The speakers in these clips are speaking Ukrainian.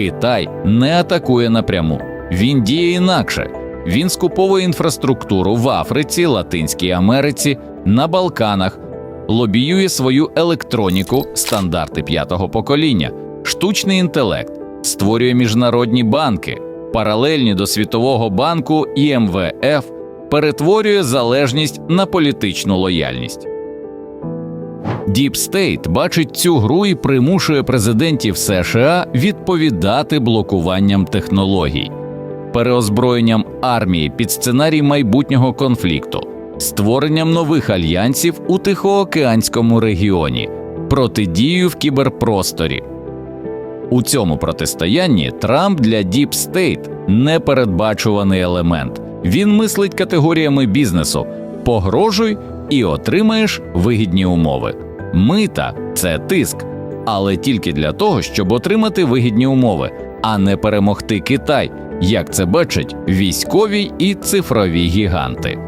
Китай не атакує напряму, він діє інакше. Він скуповує інфраструктуру в Африці, Латинській Америці, на Балканах, лобіює свою електроніку, стандарти п'ятого покоління, штучний інтелект, створює міжнародні банки, паралельні до Світового банку і МВФ, перетворює залежність на політичну лояльність. Deep State бачить цю гру і примушує президентів США відповідати блокуванням технологій, переозброєнням армії під сценарій майбутнього конфлікту, створенням нових альянсів у Тихоокеанському регіоні, протидією в кіберпросторі. У цьому протистоянні Трамп для Deep State непередбачуваний елемент. Він мислить категоріями бізнесу: погрожуй і отримаєш вигідні умови. Мита це тиск, але тільки для того, щоб отримати вигідні умови, а не перемогти Китай, як це бачать військові і цифрові гіганти.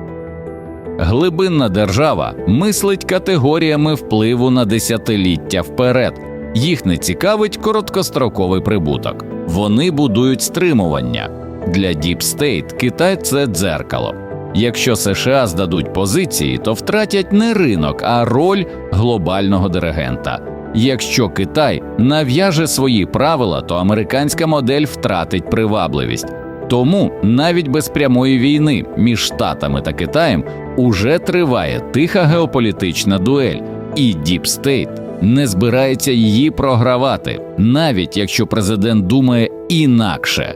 Глибинна держава мислить категоріями впливу на десятиліття вперед. Їх не цікавить короткостроковий прибуток. Вони будують стримування. Для State Китай це дзеркало. Якщо США здадуть позиції, то втратять не ринок, а роль глобального диригента. Якщо Китай нав'яже свої правила, то американська модель втратить привабливість. Тому навіть без прямої війни між Штатами та Китаєм уже триває тиха геополітична дуель, і State не збирається її програвати, навіть якщо президент думає інакше.